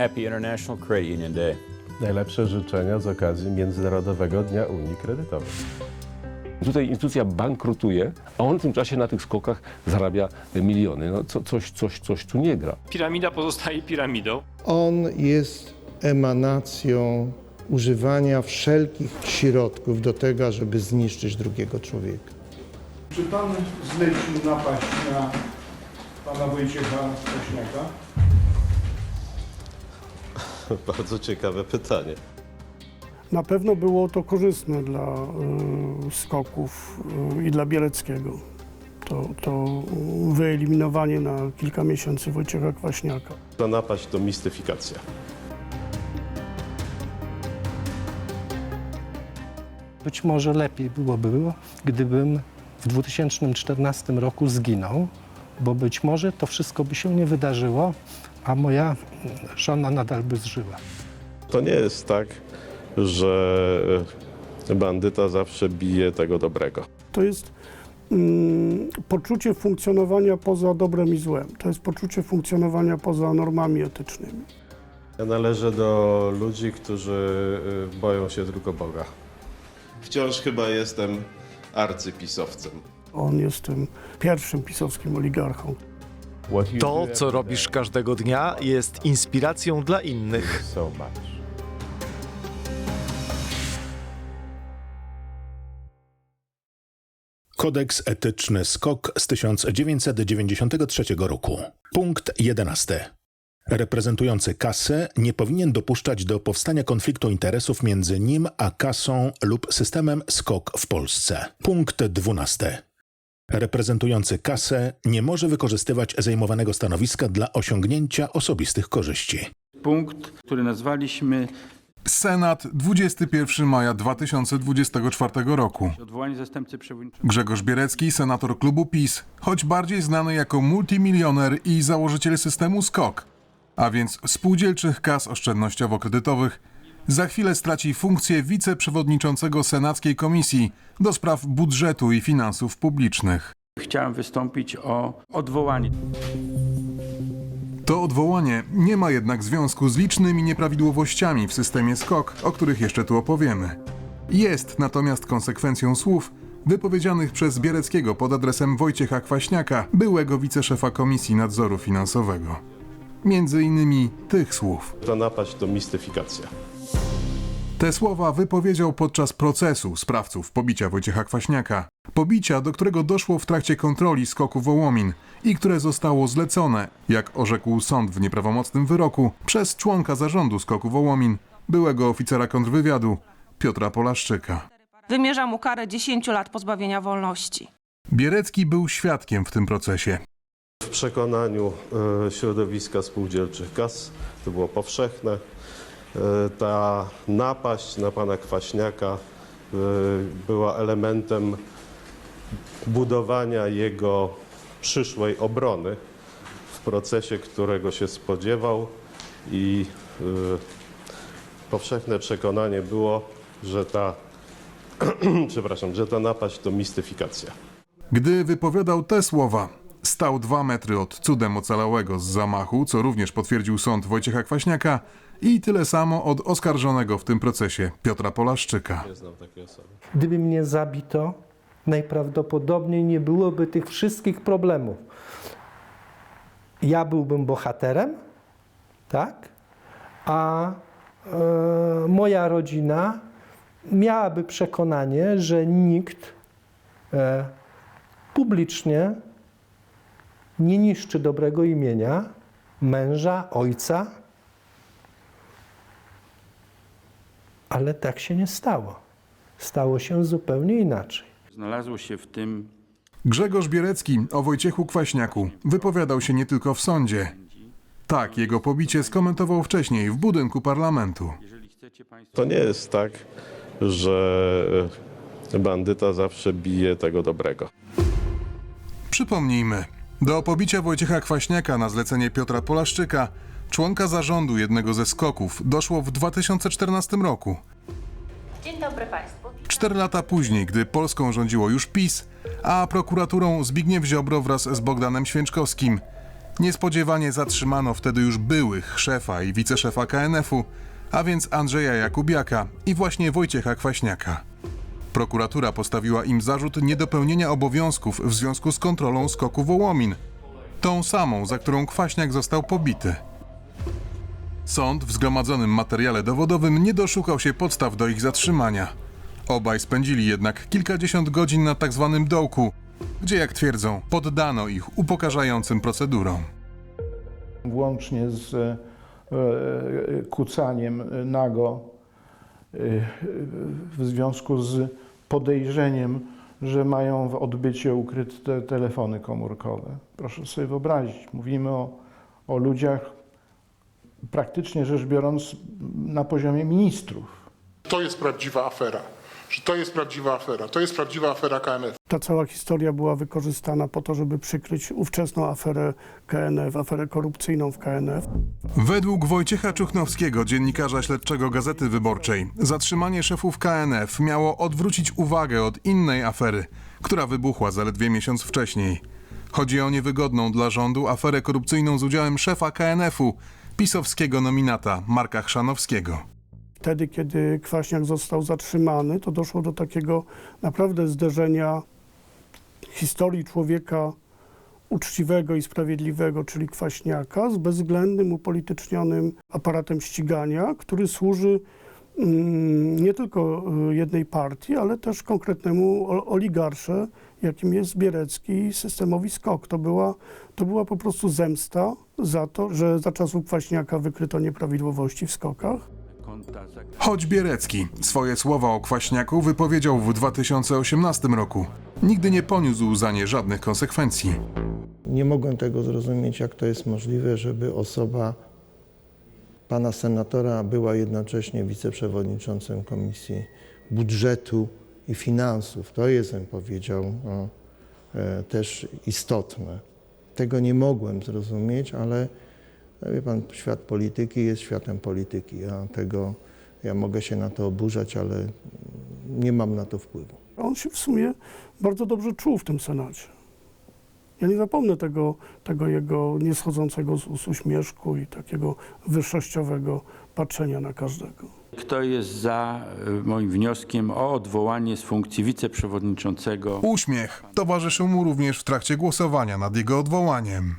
Happy International Credit Union Day. Najlepsze życzenia z okazji Międzynarodowego Dnia Unii Kredytowej. Tutaj instytucja bankrutuje, a on w tym czasie na tych skokach zarabia miliony. No, co, coś, coś, coś tu nie gra. Piramida pozostaje piramidą. On jest emanacją używania wszelkich środków do tego, żeby zniszczyć drugiego człowieka. Czy pan zlecił napaść na pana Wojciecha Kośniaka? Bardzo ciekawe pytanie. Na pewno było to korzystne dla y, skoków y, i dla Bieleckiego. To, to wyeliminowanie na kilka miesięcy Wojciecha Kwaśniaka. Ta napaść to mistyfikacja. Być może lepiej byłoby, gdybym w 2014 roku zginął, bo być może to wszystko by się nie wydarzyło, a moja żona nadal by zżyła. To nie jest tak, że e, bandyta zawsze bije tego dobrego. To jest mm, poczucie funkcjonowania poza dobrem i złem. To jest poczucie funkcjonowania poza normami etycznymi. Ja należę do ludzi, którzy y, boją się tylko Boga. Wciąż chyba jestem arcypisowcem. On jest tym pierwszym pisowskim oligarchą. To, co robisz każdego dnia, jest inspiracją dla innych. Kodeks etyczny SKOK z 1993 roku. Punkt 11. Reprezentujący kasę nie powinien dopuszczać do powstania konfliktu interesów między nim a kasą lub systemem SKOK w Polsce. Punkt 12. Reprezentujący kasę nie może wykorzystywać zajmowanego stanowiska dla osiągnięcia osobistych korzyści. Punkt, który nazwaliśmy Senat 21 maja 2024 roku. odwołanie zastępcy przewodniczącego. Grzegorz Bierecki, senator klubu PiS, choć bardziej znany jako multimilioner i założyciel systemu SKOK, a więc spółdzielczych kas oszczędnościowo-kredytowych, za chwilę straci funkcję wiceprzewodniczącego Senackiej Komisji do spraw budżetu i finansów publicznych. Chciałem wystąpić o odwołanie. To odwołanie nie ma jednak związku z licznymi nieprawidłowościami w systemie SKOK, o których jeszcze tu opowiemy. Jest natomiast konsekwencją słów wypowiedzianych przez Biereckiego pod adresem Wojciecha Kwaśniaka, byłego wiceszefa Komisji Nadzoru Finansowego. Między innymi tych słów. Ta napaść to mistyfikacja. Te słowa wypowiedział podczas procesu sprawców pobicia Wojciecha Kwaśniaka. Pobicia, do którego doszło w trakcie kontroli skoku Wołomin i które zostało zlecone, jak orzekł sąd w nieprawomocnym wyroku, przez członka zarządu skoku Wołomin, byłego oficera kontrwywiadu Piotra Polaszczyka. Wymierza mu karę 10 lat pozbawienia wolności. Bierecki był świadkiem w tym procesie. W przekonaniu e, środowiska spółdzielczych kas to było powszechne. E, ta napaść na pana Kwaśniaka e, była elementem budowania jego przyszłej obrony w procesie, którego się spodziewał i e, powszechne przekonanie było, że ta, przepraszam, że ta napaść to mistyfikacja. Gdy wypowiadał te słowa, stał dwa metry od cudem ocalałego z zamachu, co również potwierdził sąd Wojciecha Kwaśniaka, i tyle samo od oskarżonego w tym procesie Piotra Polaszczyka. Nie znam takiej osoby. Gdyby mnie zabito, najprawdopodobniej nie byłoby tych wszystkich problemów. Ja byłbym bohaterem, tak? A e, moja rodzina miałaby przekonanie, że nikt e, publicznie nie niszczy dobrego imienia męża, ojca. Ale tak się nie stało. Stało się zupełnie inaczej. Znalazło się w tym Grzegorz Bierecki o Wojciechu Kwaśniaku wypowiadał się nie tylko w sądzie. Tak, jego pobicie skomentował wcześniej w budynku parlamentu. To nie jest tak, że e, bandyta zawsze bije tego dobrego. Przypomnijmy, do pobicia Wojciecha Kwaśniaka na zlecenie Piotra Polaszczyka, członka zarządu jednego ze skoków, doszło w 2014 roku. Dzień dobry Państwu. Cztery lata później, gdy Polską rządziło już PiS, a prokuraturą Zbigniew Ziobro wraz z Bogdanem Święczkowskim, Niespodziewanie zatrzymano wtedy już byłych szefa i wiceszefa KNF-u, a więc Andrzeja Jakubiaka i właśnie Wojciecha Kwaśniaka. Prokuratura postawiła im zarzut niedopełnienia obowiązków w związku z kontrolą skoku Wołomin. Tą samą, za którą Kwaśniak został pobity. Sąd w zgromadzonym materiale dowodowym nie doszukał się podstaw do ich zatrzymania. Obaj spędzili jednak kilkadziesiąt godzin na tak zwanym dołku, gdzie, jak twierdzą, poddano ich upokarzającym procedurom. Włącznie z e, e, kucaniem nago e, w związku z podejrzeniem, że mają w odbycie ukryte telefony komórkowe. Proszę sobie wyobrazić, mówimy o, o ludziach praktycznie rzecz biorąc na poziomie ministrów. To jest prawdziwa afera. Że to jest prawdziwa afera. To jest prawdziwa afera KNF. Ta cała historia była wykorzystana po to, żeby przykryć ówczesną aferę KNF, aferę korupcyjną w KNF. Według Wojciecha Czuchnowskiego, dziennikarza śledczego Gazety Wyborczej, zatrzymanie szefów KNF miało odwrócić uwagę od innej afery, która wybuchła zaledwie miesiąc wcześniej. Chodzi o niewygodną dla rządu aferę korupcyjną z udziałem szefa KNF-u, pisowskiego nominata Marka Chrzanowskiego. Wtedy, kiedy Kwaśniak został zatrzymany, to doszło do takiego naprawdę zderzenia historii człowieka uczciwego i sprawiedliwego, czyli Kwaśniaka, z bezwzględnym, upolitycznionym aparatem ścigania, który służy mm, nie tylko y, jednej partii, ale też konkretnemu oligarsze, jakim jest Bierecki i systemowi SKOK. To była, to była po prostu zemsta za to, że za czasów Kwaśniaka wykryto nieprawidłowości w SKOKach. Choć Bierecki swoje słowa o Kwaśniaku wypowiedział w 2018 roku, nigdy nie poniósł za nie żadnych konsekwencji. Nie mogłem tego zrozumieć, jak to jest możliwe, żeby osoba pana senatora była jednocześnie wiceprzewodniczącym Komisji Budżetu i Finansów. To jest, bym powiedział, o, e, też istotne. Tego nie mogłem zrozumieć, ale no wie pan, świat polityki jest światem polityki. Ja tego, ja mogę się na to oburzać, ale nie mam na to wpływu. On się w sumie bardzo dobrze czuł w tym Senacie. Ja nie zapomnę tego, tego jego nieschodzącego z ust uśmieszku i takiego wyższościowego patrzenia na każdego. Kto jest za y, moim wnioskiem o odwołanie z funkcji wiceprzewodniczącego? Uśmiech towarzyszył mu również w trakcie głosowania nad jego odwołaniem.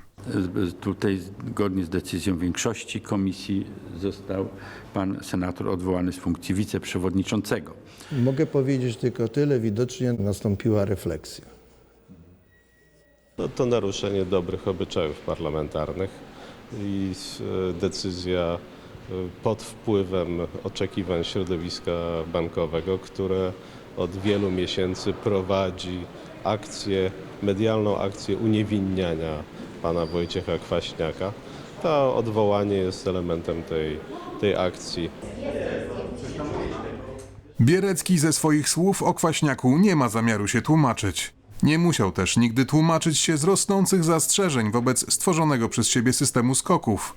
Y, y, Tutaj zgodnie z decyzją większości komisji został pan senator odwołany z funkcji wiceprzewodniczącego. Mogę powiedzieć tylko tyle, widocznie nastąpiła refleksja. No to naruszenie dobrych obyczajów parlamentarnych i e, decyzja e, pod wpływem oczekiwań środowiska bankowego, które od wielu miesięcy prowadzi akcję, medialną akcję uniewinniania pana Wojciecha Kwaśniaka. To odwołanie jest elementem tej, tej akcji. Bierecki ze swoich słów o Kwaśniaku nie ma zamiaru się tłumaczyć. Nie musiał też nigdy tłumaczyć się z rosnących zastrzeżeń wobec stworzonego przez siebie systemu skoków.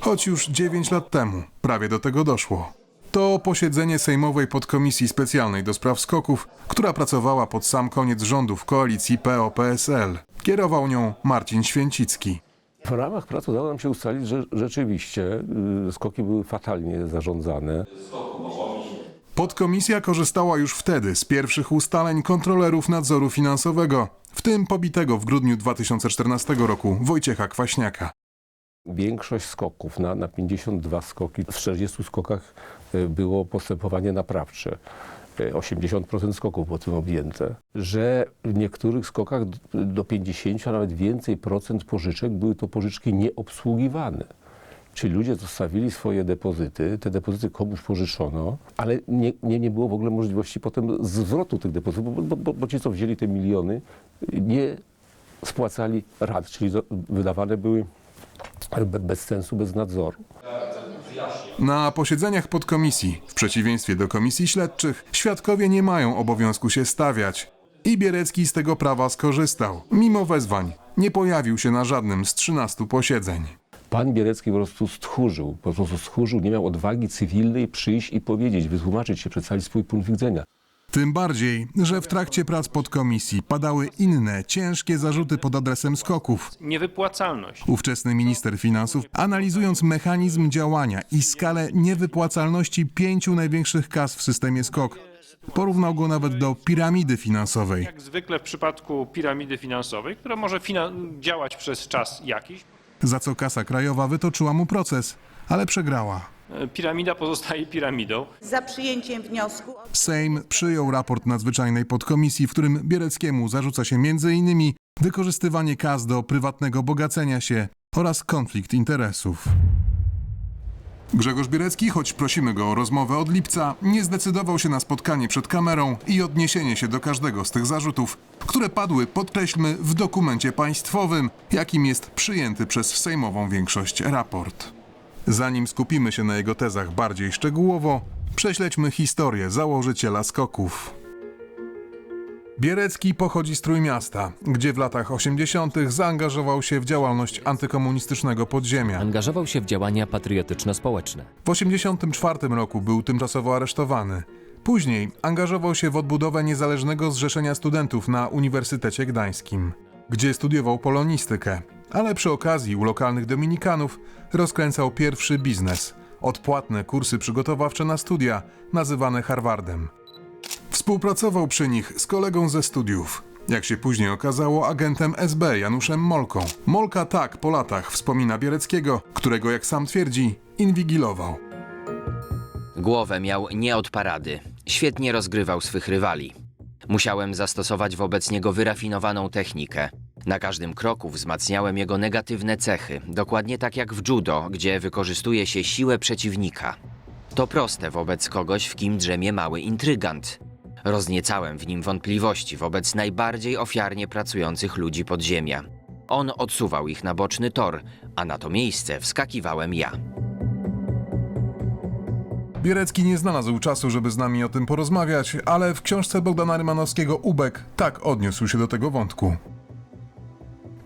Choć już 9 lat temu prawie do tego doszło. To posiedzenie Sejmowej Podkomisji Specjalnej do Spraw Skoków, która pracowała pod sam koniec rządów koalicji PO-PSL. Kierował nią Marcin Święcicki. W ramach prac udało nam się ustalić, że rzeczywiście y, skoki były fatalnie zarządzane. Podkomisja korzystała już wtedy z pierwszych ustaleń kontrolerów nadzoru finansowego, w tym pobitego w grudniu 2014 roku Wojciecha Kwaśniaka. Większość skoków, na, na 52 skoki, w 40 skokach y, było postępowanie naprawcze. Y, 80% skoków było tym objęte. Że w niektórych skokach do 50, a nawet więcej procent pożyczek były to pożyczki nieobsługiwane. Czyli ludzie zostawili swoje depozyty, te depozyty komuś pożyczono, ale nie, nie, nie było w ogóle możliwości potem zwrotu tych depozytów, bo, bo, bo ci, co wzięli te miliony, nie spłacali rat, czyli wydawane były be- bez sensu, bez nadzoru. Na posiedzeniach podkomisji, w przeciwieństwie do komisji śledczych, świadkowie nie mają obowiązku się stawiać. I Bierecki z tego prawa skorzystał. Mimo wezwań nie pojawił się na żadnym z 13 posiedzeń. Pan Bierecki po prostu stchórzył, po prostu stchórzył, nie miał odwagi cywilnej przyjść i powiedzieć, wytłumaczyć się, przedstawić swój punkt widzenia. Tym bardziej, że w trakcie prac podkomisji padały inne, ciężkie zarzuty pod adresem skoków. Niewypłacalność. Ówczesny minister finansów, analizując mechanizm działania i skalę niewypłacalności pięciu największych kas w systemie skok, porównał go nawet do piramidy finansowej. Jak zwykle w przypadku piramidy finansowej, która może fina- działać przez czas jakiś, za co Kasa Krajowa wytoczyła mu proces, ale przegrała. piramida pozostaje piramidą. Za przyjęciem wniosku Sejm przyjął raport nadzwyczajnej podkomisji, w którym Biereckiemu zarzuca się m.in. wykorzystywanie kas do prywatnego bogacenia się oraz konflikt interesów. Grzegorz Bierecki, choć prosimy go o rozmowę od lipca, nie zdecydował się na spotkanie przed kamerą i odniesienie się do każdego z tych zarzutów, które padły, podkreślmy, w dokumencie państwowym, jakim jest przyjęty przez sejmową większość raport. Zanim skupimy się na jego tezach bardziej szczegółowo, prześledźmy historię założyciela skoków. Bierecki pochodzi z Trójmiasta, gdzie w latach 80. zaangażował się w działalność antykomunistycznego podziemia. Angażował się w działania patriotyczno-społeczne. W 1984 roku był tymczasowo aresztowany. Później angażował się w odbudowę niezależnego zrzeszenia studentów na Uniwersytecie Gdańskim, gdzie studiował polonistykę, ale przy okazji u lokalnych dominikanów rozkręcał pierwszy biznes odpłatne kursy przygotowawcze na studia, nazywane Harvardem. Współpracował przy nich z kolegą ze studiów. Jak się później okazało, agentem SB Januszem Molką. Molka tak po latach wspomina Biereckiego, którego, jak sam twierdzi, inwigilował. Głowę miał nie od parady. Świetnie rozgrywał swych rywali. Musiałem zastosować wobec niego wyrafinowaną technikę. Na każdym kroku wzmacniałem jego negatywne cechy, dokładnie tak jak w judo, gdzie wykorzystuje się siłę przeciwnika. To proste wobec kogoś, w kim drzemie mały intrygant. Rozniecałem w nim wątpliwości wobec najbardziej ofiarnie pracujących ludzi podziemia. On odsuwał ich na boczny tor, a na to miejsce wskakiwałem ja. Bierecki nie znalazł czasu, żeby z nami o tym porozmawiać, ale w książce Bogdana Rymanowskiego Ubek tak odniósł się do tego wątku.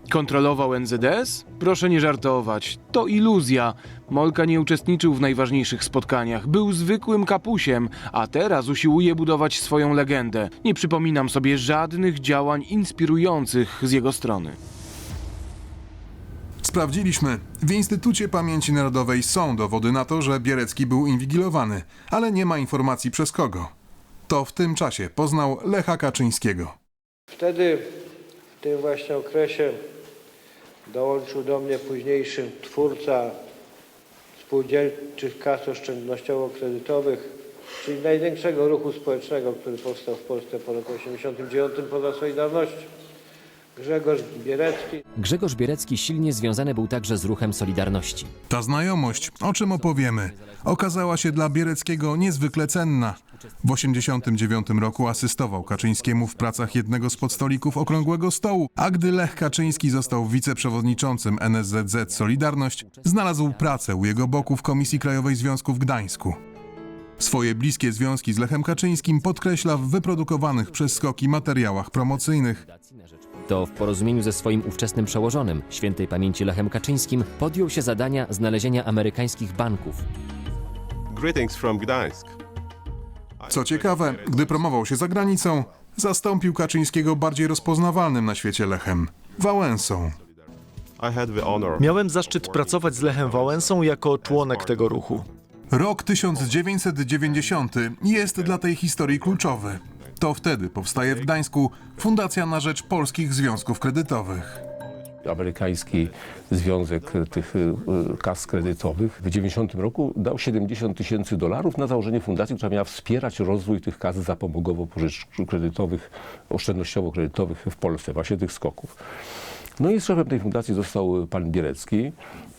Kontrolował NZS? Proszę nie żartować. To iluzja. Molka nie uczestniczył w najważniejszych spotkaniach. Był zwykłym kapusiem, a teraz usiłuje budować swoją legendę. Nie przypominam sobie żadnych działań inspirujących z jego strony. Sprawdziliśmy. W Instytucie Pamięci Narodowej są dowody na to, że Bierecki był inwigilowany, ale nie ma informacji przez kogo. To w tym czasie poznał Lecha Kaczyńskiego. Wtedy, w tym właśnie okresie, dołączył do mnie późniejszy twórca spółdzielczych kas oszczędnościowo-kredytowych, czyli największego ruchu społecznego, który powstał w Polsce po roku 1989 poza Solidarnością. Grzegorz Bierecki. Grzegorz Bierecki silnie związany był także z ruchem Solidarności. Ta znajomość, o czym opowiemy, okazała się dla Biereckiego niezwykle cenna. W 1989 roku asystował Kaczyńskiemu w pracach jednego z podstolików Okrągłego Stołu, a gdy Lech Kaczyński został wiceprzewodniczącym NSZZ Solidarność, znalazł pracę u jego boku w Komisji Krajowej Związku w Gdańsku. Swoje bliskie związki z Lechem Kaczyńskim podkreśla w wyprodukowanych przez Skoki materiałach promocyjnych. To w porozumieniu ze swoim ówczesnym przełożonym, świętej pamięci Lechem Kaczyńskim, podjął się zadania znalezienia amerykańskich banków. Greetings from Gdańsk. Co ciekawe, gdy promował się za granicą, zastąpił Kaczyńskiego bardziej rozpoznawalnym na świecie Lechem Wałęsą. I had the honor. Miałem zaszczyt pracować z Lechem Wałęsą jako członek tego ruchu. Rok 1990 jest dla tej historii kluczowy. To wtedy powstaje w Gdańsku Fundacja na Rzecz Polskich Związków Kredytowych. Amerykański Związek tych y, Kas Kredytowych w 90 roku dał 70 tysięcy dolarów na założenie fundacji, która miała wspierać rozwój tych kas zapomogowo-kredytowych, oszczędnościowo-kredytowych w Polsce, właśnie tych skoków. No i szefem tej fundacji został pan Bierecki.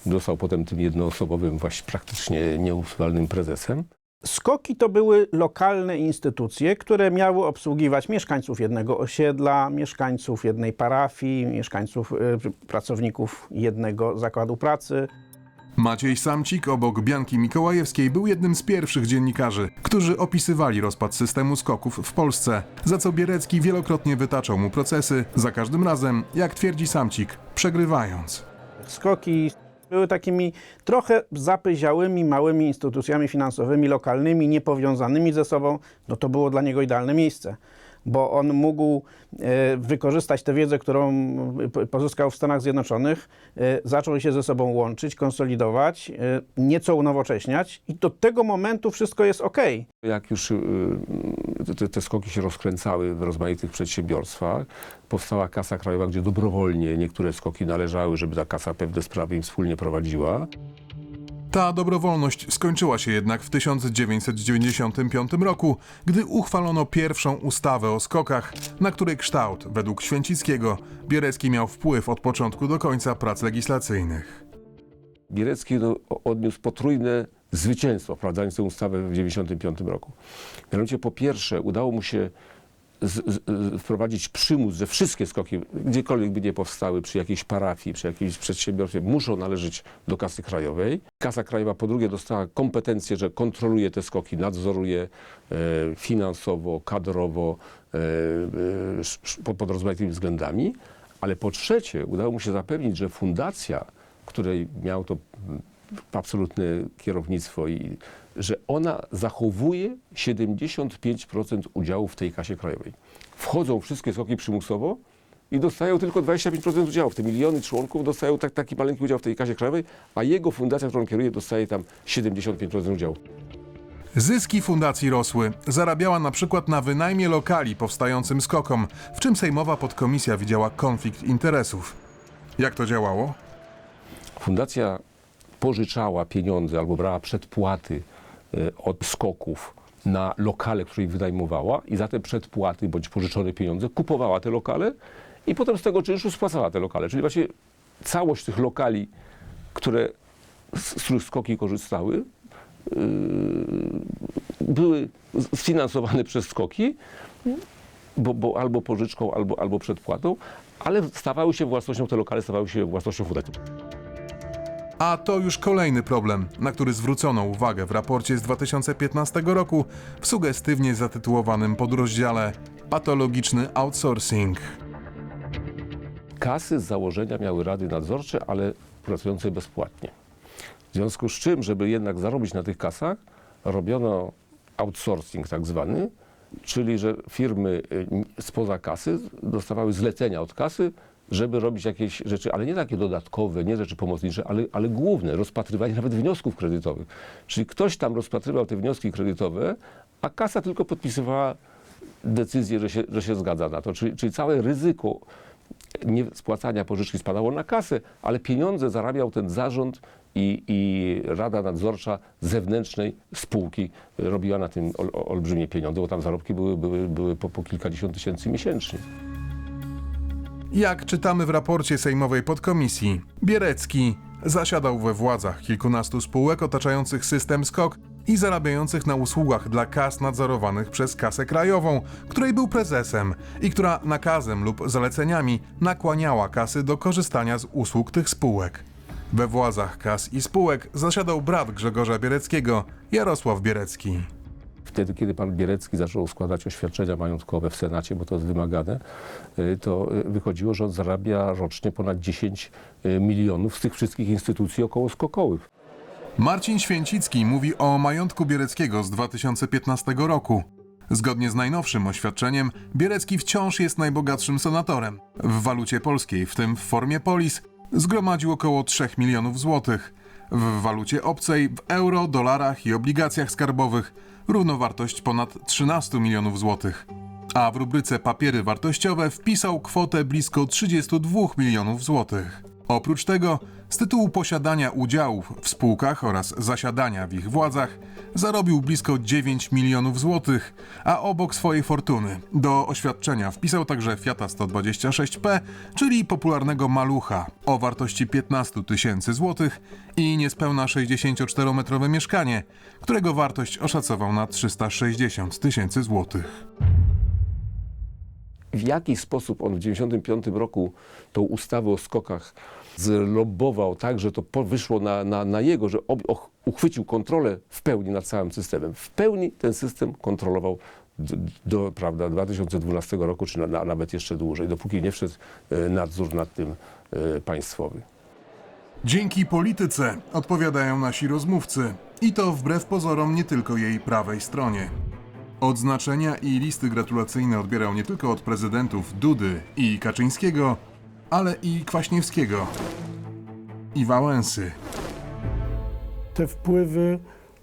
Został potem tym jednoosobowym, właśnie praktycznie nieusuwalnym prezesem. Skoki to były lokalne instytucje, które miały obsługiwać mieszkańców jednego osiedla, mieszkańców jednej parafii, mieszkańców, y, pracowników jednego zakładu pracy. Maciej Samcik obok Bianki Mikołajewskiej był jednym z pierwszych dziennikarzy, którzy opisywali rozpad systemu skoków w Polsce, za co Bierecki wielokrotnie wytaczał mu procesy, za każdym razem, jak twierdzi Samcik, przegrywając. Skoki Były takimi trochę zapyziałymi, małymi instytucjami finansowymi, lokalnymi, niepowiązanymi ze sobą. No to było dla niego idealne miejsce bo on mógł e, wykorzystać tę wiedzę, którą p- pozyskał w Stanach Zjednoczonych, e, zaczął się ze sobą łączyć, konsolidować, e, nieco unowocześniać i do tego momentu wszystko jest ok. Jak już te, te skoki się rozkręcały w rozmaitych przedsiębiorstwach, powstała Kasa Krajowa, gdzie dobrowolnie niektóre skoki należały, żeby ta kasa pewne sprawy im wspólnie prowadziła. Ta dobrowolność skończyła się jednak w 1995 roku, gdy uchwalono pierwszą ustawę o skokach, na której kształt, według Święcickiego, Bierecki miał wpływ od początku do końca prac legislacyjnych. Bierecki no, odniósł potrójne zwycięstwo, wprowadzając tę ustawę w 1995 roku. Mianowicie po pierwsze udało mu się z, z, wprowadzić przymus, że wszystkie skoki, gdziekolwiek by nie powstały, przy jakiejś parafii, przy jakimś przedsiębiorstwie, muszą należeć do kasy krajowej. Kasa krajowa po drugie dostała kompetencje, że kontroluje te skoki, nadzoruje e, finansowo, kadrowo, e, e, pod, pod rozmaitymi względami. Ale po trzecie udało mu się zapewnić, że fundacja, której miał to mm, absolutne kierownictwo i że ona zachowuje 75% udziału w tej kasie krajowej. Wchodzą wszystkie skoki przymusowo i dostają tylko 25% udziału. Te miliony członków dostają tak, taki maleńki udział w tej kasie krajowej, a jego fundacja, którą kieruje, dostaje tam 75% udziału. Zyski fundacji rosły. Zarabiała na przykład na wynajmie lokali powstającym skokom, w czym sejmowa podkomisja widziała konflikt interesów. Jak to działało? Fundacja pożyczała pieniądze albo brała przedpłaty od skoków na lokale, które ich wynajmowała i za te przedpłaty bądź pożyczone pieniądze kupowała te lokale i potem z tego czynszu spłacała te lokale. Czyli właśnie całość tych lokali, które, z, których skoki korzystały, yy, były sfinansowane przez skoki, bo, bo albo pożyczką, albo, albo przedpłatą, ale stawały się własnością, te lokale stawały się własnością fundacji. A to już kolejny problem, na który zwrócono uwagę w raporcie z 2015 roku w sugestywnie zatytułowanym podrozdziale Patologiczny outsourcing. Kasy z założenia miały rady nadzorcze, ale pracujące bezpłatnie. W związku z czym, żeby jednak zarobić na tych kasach, robiono outsourcing tak zwany, czyli że firmy y, spoza kasy dostawały zlecenia od kasy, żeby robić jakieś rzeczy, ale nie takie dodatkowe, nie rzeczy pomocnicze, ale, ale główne, rozpatrywanie nawet wniosków kredytowych. Czyli ktoś tam rozpatrywał te wnioski kredytowe, a kasa tylko podpisywała decyzję, że się, że się zgadza na to. Czyli, czyli całe ryzyko nie spłacania pożyczki spadało na kasę, ale pieniądze zarabiał ten zarząd i, i Rada Nadzorcza zewnętrznej spółki robiła na tym ol, olbrzymie pieniądze, bo tam zarobki były, były, były po, po kilkadziesiąt tysięcy miesięcznie. Jak czytamy w raporcie sejmowej podkomisji, Bierecki zasiadał we władzach kilkunastu spółek otaczających system SKOK i zarabiających na usługach dla kas nadzorowanych przez Kasę Krajową, której był prezesem i która nakazem lub zaleceniami nakłaniała kasy do korzystania z usług tych spółek. We władzach kas i spółek zasiadał brat Grzegorza Biereckiego, Jarosław Bierecki. Wtedy, kiedy pan Bierecki zaczął składać oświadczenia majątkowe w Senacie, bo to jest wymagane, y, to y, wychodziło, że on zarabia rocznie ponad 10 y, milionów z tych wszystkich instytucji okołoskokowych. Marcin Święcicki mówi o majątku Biereckiego z 2015 roku. Zgodnie z najnowszym oświadczeniem, Bierecki wciąż jest najbogatszym senatorem. W walucie polskiej, w tym w formie polis, zgromadził około 3 milionów złotych. W walucie obcej, w euro, dolarach i obligacjach skarbowych równowartość ponad 13 milionów złotych. A w rubryce papiery wartościowe wpisał kwotę blisko 32 milionów złotych. Oprócz tego, z tytułu posiadania udziałów w spółkach oraz zasiadania w ich władzach, zarobił blisko 9 milionów złotych, a obok swojej fortuny do oświadczenia wpisał także Fiata 126P, czyli popularnego malucha o wartości 15 tysięcy złotych i niespełna 64-metrowe mieszkanie, którego wartość oszacował na 360 tysięcy złotych. w jaki sposób on w 1995 roku tą ustawę o skokach zlobował tak, że to wyszło na, na, na jego, że ob, och, uchwycił kontrolę w pełni nad całym systemem. W pełni ten system kontrolował do, do prawda, 2012 roku, czy na, na, nawet jeszcze dłużej, dopóki nie wszedł e, nadzór nad tym e, państwowy. Dzięki polityce, odpowiadają nasi rozmówcy. I to wbrew pozorom nie tylko jej prawej stronie. Odznaczenia i listy gratulacyjne odbierał nie tylko od prezydentów Dudy i Kaczyńskiego, ale i Kwaśniewskiego i Wałęsy. Te wpływy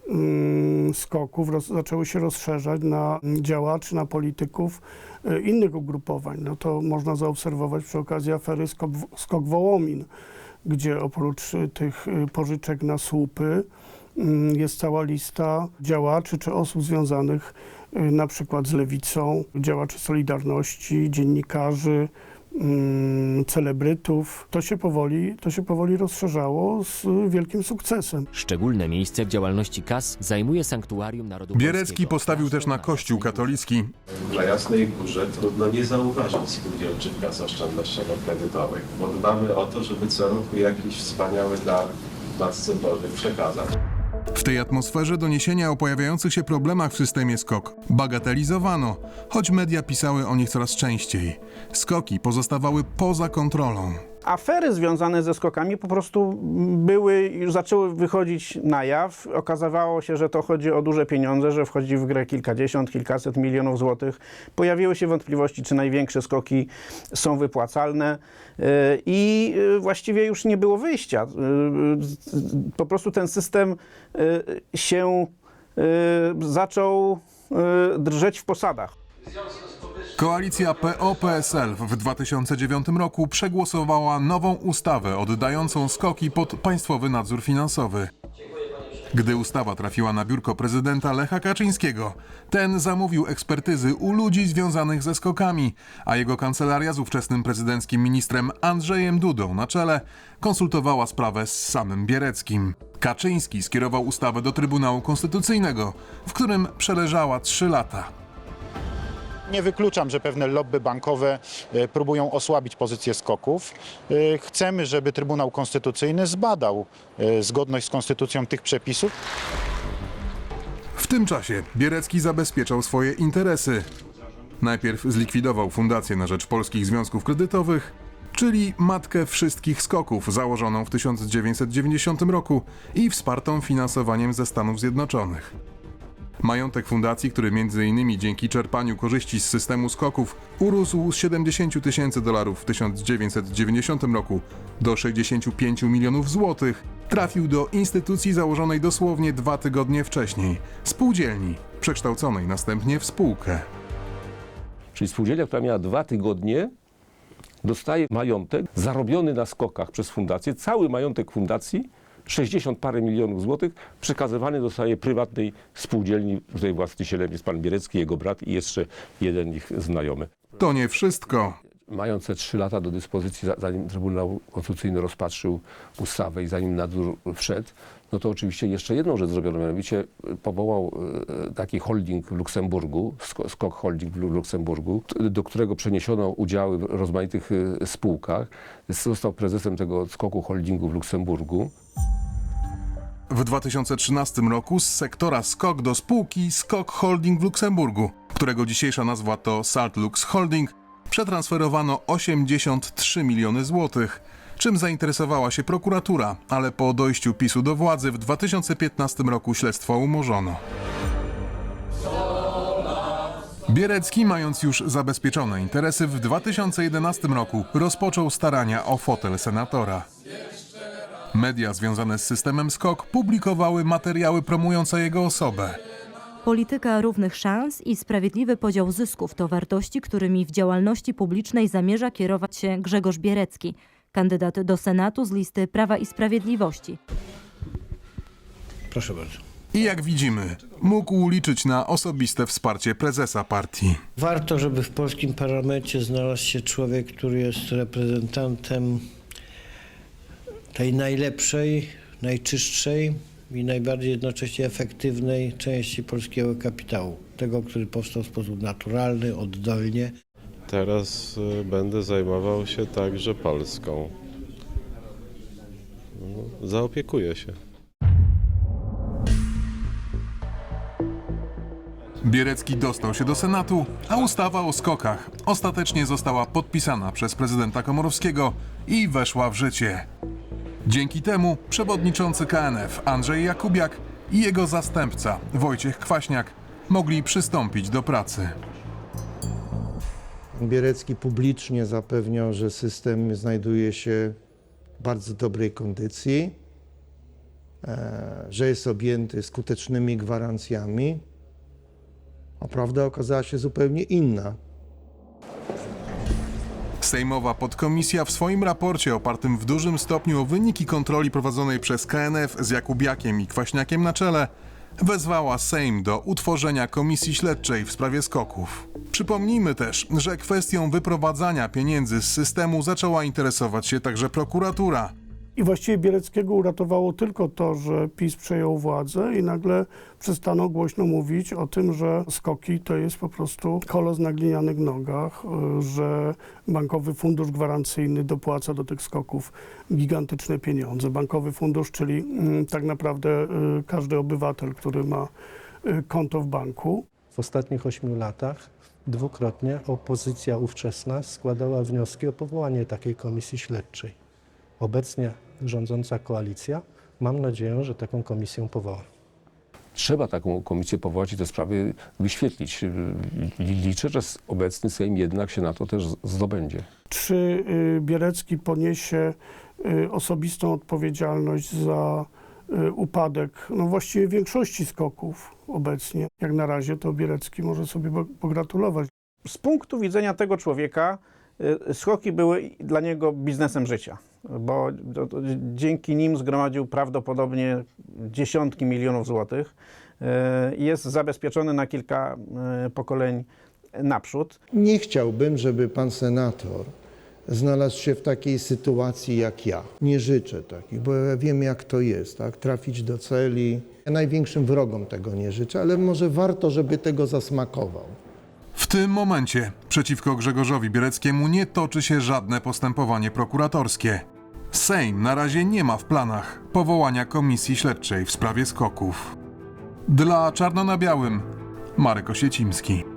mm, skoków roz, zaczęły się rozszerzać na działaczy, na polityków y, innych ugrupowań. No to można zaobserwować przy okazji afery Skok, Skok Wołomin, gdzie oprócz y, tych y, pożyczek na słupy mm, jest cała lista działaczy czy osób związanych na przykład z lewicą, działaczy Solidarności, dziennikarzy, celebrytów. To się powoli, to się powoli rozszerzało z wielkim sukcesem. Szczególne miejsce w działalności KAS zajmuje Sanktuarium Narodu Bierecki Polskiego. postawił też na Kościół katolicki. Dla Jasnej Górze trudno nie zauważyć spółdzielczych kas oszczędnościowo-kredytowych, bo dbamy o to, żeby co roku jakiś wspaniały dar Matce Bożej przekazać. W tej atmosferze doniesienia o pojawiających się problemach w systemie SKOK bagatelizowano, choć media pisały o nich coraz częściej. Skoki pozostawały poza kontrolą. Afery związane ze skokami po prostu były, już zaczęły wychodzić na jaw. Okazywało się, że to chodzi o duże pieniądze, że wchodzi w grę kilkadziesiąt, kilkaset milionów złotych. Pojawiły się wątpliwości, czy największe skoki są wypłacalne yy, i yy, właściwie już nie było wyjścia. Yy, Po prostu ten system się zaczął drżeć w posadach. Koalicja PO-PSL w 2009 roku przegłosowała nową ustawę oddającą skoki pod państwowy nadzór finansowy. Gdy ustawa trafiła na biurko prezydenta Lecha Kaczyńskiego, ten zamówił ekspertyzy u ludzi związanych ze skokami, a jego kancelaria z ówczesnym prezydenckim ministrem Andrzejem Dudą na czele konsultowała sprawę z samym Biereckim. Kaczyński skierował ustawę do Trybunału Konstytucyjnego, w którym przeleżała trzy lata. Nie wykluczam, że pewne lobby bankowe e, próbują osłabić pozycję skoków. E, Chcemy, żeby Trybunał Konstytucyjny zbadał e, zgodność z konstytucją tych przepisów. W tym czasie Bierecki zabezpieczał swoje interesy. Najpierw zlikwidował Fundację na Rzecz Polskich Związków Kredytowych, czyli matkę wszystkich skoków założoną w 1990 roku i wspartą finansowaniem ze Stanów Zjednoczonych. Majątek fundacji, który m.in. dzięki czerpaniu korzyści z systemu skoków urósł z 70 tysięcy dolarów w 1990 roku do 65 milionów złotych, trafił do instytucji założonej dosłownie dwa tygodnie wcześniej spółdzielni, przekształconej następnie w spółkę. Czyli spółdzielnia, która miała dwa tygodnie, dostaje majątek zarobiony na skokach przez fundację, cały majątek fundacji, 60 parę milionów złotych, przekazywany zostaje prywatnej spółdzielni, której właścicielem jest pan Bierecki, jego brat i jeszcze jeden ich znajomy. To nie wszystko. Mając te trzy lata do dyspozycji, za- zanim Trybunał Konstytucyjny rozpatrzył ustawę i zanim nadzór wszedł, no to oczywiście jeszcze jedną rzecz zrobiono, mianowicie powołał e, taki holding w Luksemburgu, Sko- Skok Holding w Lu- Luksemburgu, do którego przeniesiono udziały w rozmaitych e, spółkach. Został prezesem tego Skoku Holdingu w Luksemburgu. W 2013 roku z sektora SKOK do spółki SKOK Holding w Luksemburgu, którego dzisiejsza nazwa to Saltlux Holding, przetransferowano 83 miliony złotych, czym zainteresowała się prokuratura, ale po dojściu PiSu do władzy w 2015 roku śledztwo umorzono. Bierecki, mając już zabezpieczone interesy, w 2011 roku rozpoczął starania o fotel senatora. Media związane z systemem SKOK publikowały materiały promujące jego osobę. Polityka równych szans i sprawiedliwy podział zysków to wartości, którymi w działalności publicznej zamierza kierować się Grzegorz Bierecki, kandydat do Senatu z listy Prawa i Sprawiedliwości. Proszę bardzo. I jak widzimy, mógł liczyć na osobiste wsparcie prezesa partii. Warto, żeby w polskim parlamencie znalazł się człowiek, który jest reprezentantem tej najlepszej, najczystszej i najbardziej jednocześnie efektywnej części polskiego kapitału. Tego, który powstał w sposób naturalny, oddolnie. Teraz y, będę zajmował się także Polską. No, Zaopiekuję się. Bierecki dostał się do Senatu, a ustawa o skokach ostatecznie została podpisana przez prezydenta Komorowskiego i weszła w życie. Dzięki temu przewodniczący KNF Andrzej Jakubiak i jego zastępca Wojciech Kwaśniak mogli przystąpić do pracy. Bierecki publicznie zapewniał, że system znajduje się w bardzo dobrej kondycji, e, że jest objęty skutecznymi gwarancjami, a prawda okazała się zupełnie inna. Sejmowa podkomisja w swoim raporcie opartym w dużym stopniu o wyniki kontroli prowadzonej przez KNF z Jakubiakiem i Kwaśniakiem na czele wezwała Sejm do utworzenia komisji śledczej w sprawie skoków. Przypomnijmy też, że kwestią wyprowadzania pieniędzy z systemu zaczęła interesować się także prokuratura. I właściwie Bieleckiego uratowało tylko to, że PiS przejął władzę i nagle przestano głośno mówić o tym, że skoki to jest po prostu kolos na glinianych nogach, y, że Bankowy Fundusz Gwarancyjny dopłaca do tych skoków gigantyczne pieniądze. Bankowy Fundusz, czyli mm, tak naprawdę y, każdy obywatel, który ma y, konto w banku. W ostatnich ośmiu latach dwukrotnie opozycja ówczesna składała wnioski o powołanie takiej komisji śledczej. Obecnie rządząca koalicja, mam nadzieję, że taką komisję powoła. Trzeba taką komisję powołać i te sprawy wyświetlić. Liczę, że obecny Sejm jednak się na to też zdobędzie. Czy y, Bierecki poniesie y, osobistą odpowiedzialność za y, upadek no właściwie większości skoków obecnie? Jak na razie to Bierecki może sobie po- pogratulować. Z punktu widzenia tego człowieka skoki były dla niego biznesem życia, bo dzięki nim zgromadził prawdopodobnie dziesiątki milionów złotych. Y, Jest zabezpieczony na kilka y, pokoleń naprzód. Nie chciałbym, żeby pan senator znalazł się w takiej sytuacji jak ja. Nie życzę takich, bo ja wiem jak to jest, tak? Trafić do celi. Ja największym wrogom tego nie życzę, ale może warto, żeby tego zasmakował. W tym momencie przeciwko Grzegorzowi Biereckiemu nie toczy się żadne postępowanie prokuratorskie. Sejm na razie nie ma w planach powołania komisji śledczej w sprawie skoków. Dla Czarno na Białym Marek Osiecimski.